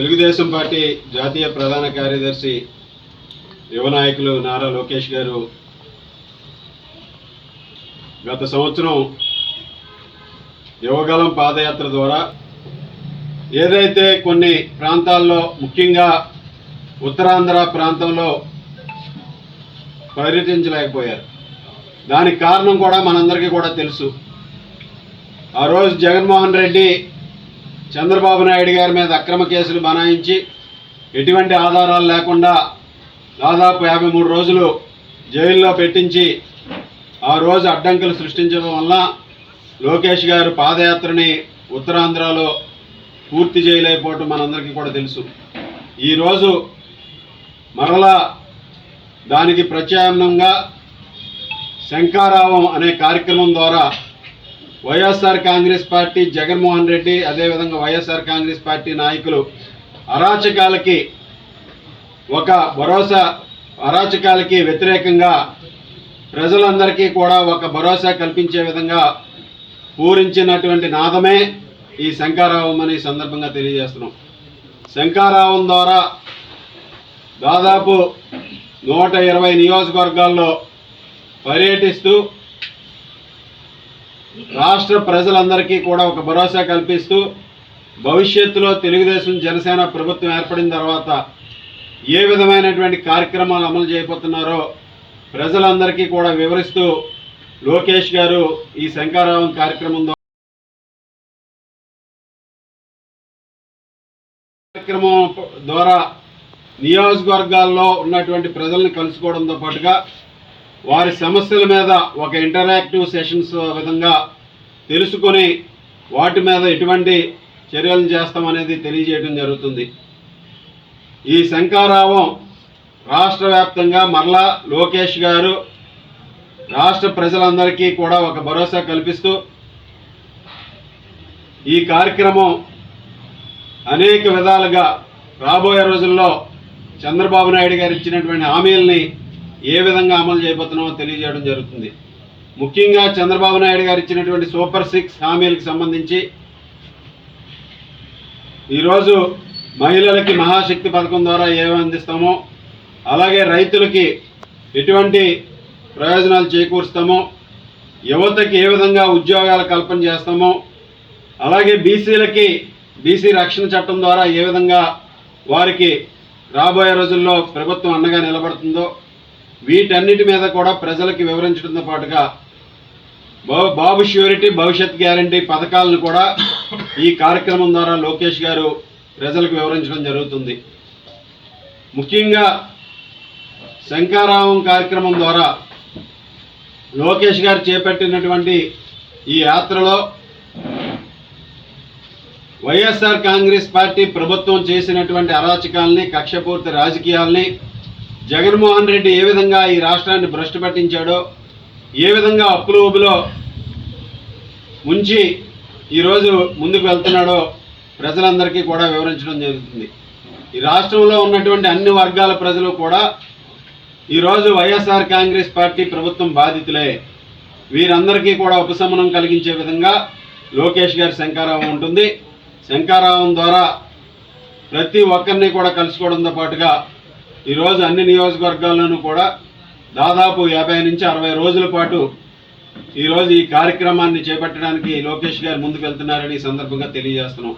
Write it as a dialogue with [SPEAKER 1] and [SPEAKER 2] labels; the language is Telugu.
[SPEAKER 1] తెలుగుదేశం పార్టీ జాతీయ ప్రధాన కార్యదర్శి యువ నాయకులు నారా లోకేష్ గారు గత సంవత్సరం యువగలం పాదయాత్ర ద్వారా ఏదైతే కొన్ని ప్రాంతాల్లో ముఖ్యంగా ఉత్తరాంధ్ర ప్రాంతంలో పర్యటించలేకపోయారు. దానికి కారణం కూడా మనందరికీ కూడా తెలుసు. ఆ రోజు జగన్మోహన్ రెడ్డి చంద్రబాబు నాయుడు గారి మీద అక్రమ కేసులు బనాయించి ఎటువంటి ఆధారాలు లేకుండా దాదాపు యాభై మూడు రోజులు జైల్లో పెట్టించి ఆ రోజు అడ్డంకులు సృష్టించడం వల్ల లోకేష్ గారు పాదయాత్రని ఉత్తరాంధ్రలో పూర్తి చేయలేకపోవటం మనందరికీ కూడా తెలుసు. ఈరోజు మరలా దానికి ప్రత్యామ్నాయంగా శంకారావం అనే కార్యక్రమం ద్వారా YSR Congress party Jaganmohan Reddy అదేవిధంగా వైఎస్ఆర్ కాంగ్రెస్ పార్టీ నాయకులు అరాచకాలకి ఒక భరోసా అరాచకాలకి వ్యతిరేకంగా ప్రజలందరికీ కూడా ఒక భరోసా కల్పించే విధంగా పూరించినటువంటి నాదమే ఈ శంకారావం అనే సందర్భంగా తెలియజేస్తున్నాం. శంకారావం ద్వారా దాదాపు నూట ఇరవై నియోజకవర్గాల్లో పర్యటిస్తూ రాష్ట్ర ప్రజలందరికీ కూడా ఒక భరోసా కల్పిస్తూ భవిష్యత్తులో తెలుగుదేశం జనసేన ప్రభుత్వం ఏర్పడిన తర్వాత ఏ విధమైనటువంటి కార్యక్రమాలు అమలు చేయబోతున్నారో ప్రజలందరికీ కూడా వివరిస్తూ లోకేష్ గారు ఈ శంకారావం కార్యక్రమం ద్వారా కార్యక్రమం ద్వారా నియోజకవర్గాల్లో ఉన్నటువంటి ప్రజల్ని కలుసుకోవడంతో పాటుగా వారి సమస్యల మీద ఒక ఇంటరాక్టివ్ సెషన్స్ విధంగా తెలుసుకొని వాటి మీద ఎటువంటి చర్యలు చేస్తామనేది తెలియజేయడం జరుగుతుంది. ఈ శంకారావం రాష్ట్ర వ్యాప్తంగా మరలా లోకేష్ గారు రాష్ట్ర ప్రజలందరికీ కూడా ఒక భరోసా కల్పిస్తూ ఈ కార్యక్రమం అనేక విధాలుగా రాబోయే రోజుల్లో చంద్రబాబు నాయుడు గారు ఇచ్చినటువంటి హామీలని ఏ విధంగా అమలు చేయబోతున్నామో తెలియజేయడం జరుగుతుంది. ముఖ్యంగా చంద్రబాబు నాయుడు గారు ఇచ్చినటువంటి సూపర్ సిక్స్ హామీలకు సంబంధించి ఈరోజు మహిళలకి మహాశక్తి పథకం ద్వారా ఏమి అందిస్తామో అలాగే రైతులకి ఎటువంటి ప్రయోజనాలు చేకూరుస్తామో యువతకి ఏ విధంగా ఉద్యోగాల కల్పన చేస్తామో అలాగే బీసీలకి బీసీ రక్షణ చట్టం ద్వారా ఏ విధంగా వారికి రాబోయే రోజుల్లో ప్రభుత్వం అండగా నిలబడుతుందో వీటన్నిటి మీద కూడా ప్రజలకి వివరించడంతో పాటుగా బాబు ష్యూరిటీ భవిష్యత్ గ్యారంటీ పథకాలను కూడా ఈ కార్యక్రమం ద్వారా లోకేష్ గారు ప్రజలకు వివరించడం జరుగుతుంది. ముఖ్యంగా శంకారావం కార్యక్రమం ద్వారా లోకేష్ గారు చేపట్టినటువంటి ఈ యాత్రలో వైఎస్ఆర్ కాంగ్రెస్ పార్టీ ప్రభుత్వం చేసినటువంటి అరాచకాలని కక్షపూర్తి రాజకీయాల్ని జగన్మోహన్ రెడ్డి ఏ విధంగా ఈ రాష్ట్రాన్ని భ్రష్టు పట్టించాడో ఏ విధంగా అప్పుల ఊబిలో ముంచి ఈరోజు ముందుకు వెళ్తున్నాడో ప్రజలందరికీ కూడా వివరించడం జరుగుతుంది. ఈ రాష్ట్రంలో ఉన్నటువంటి అన్ని వర్గాల ప్రజలు కూడా ఈరోజు వైఎస్ఆర్ కాంగ్రెస్ పార్టీ ప్రభుత్వం బాధితులే. వీరందరికీ కూడా ఉపశమనం కలిగించే విధంగా లోకేష్ గారి శంకారావం ఉంటుంది. శంకారావం ద్వారా ప్రతి ఒక్కరిని కూడా కలుసుకోవడంతో పాటుగా ఈరోజు అన్ని నియోజకవర్గాల్లోనూ కూడా దాదాపు యాభై నుంచి అరవై రోజుల పాటు ఈరోజు ఈ కార్యక్రమాన్ని చేపట్టడానికి లోకేష్ గారు ముందుకు వెళ్తున్నారని ఈ సందర్భంగా తెలియజేస్తున్నాం.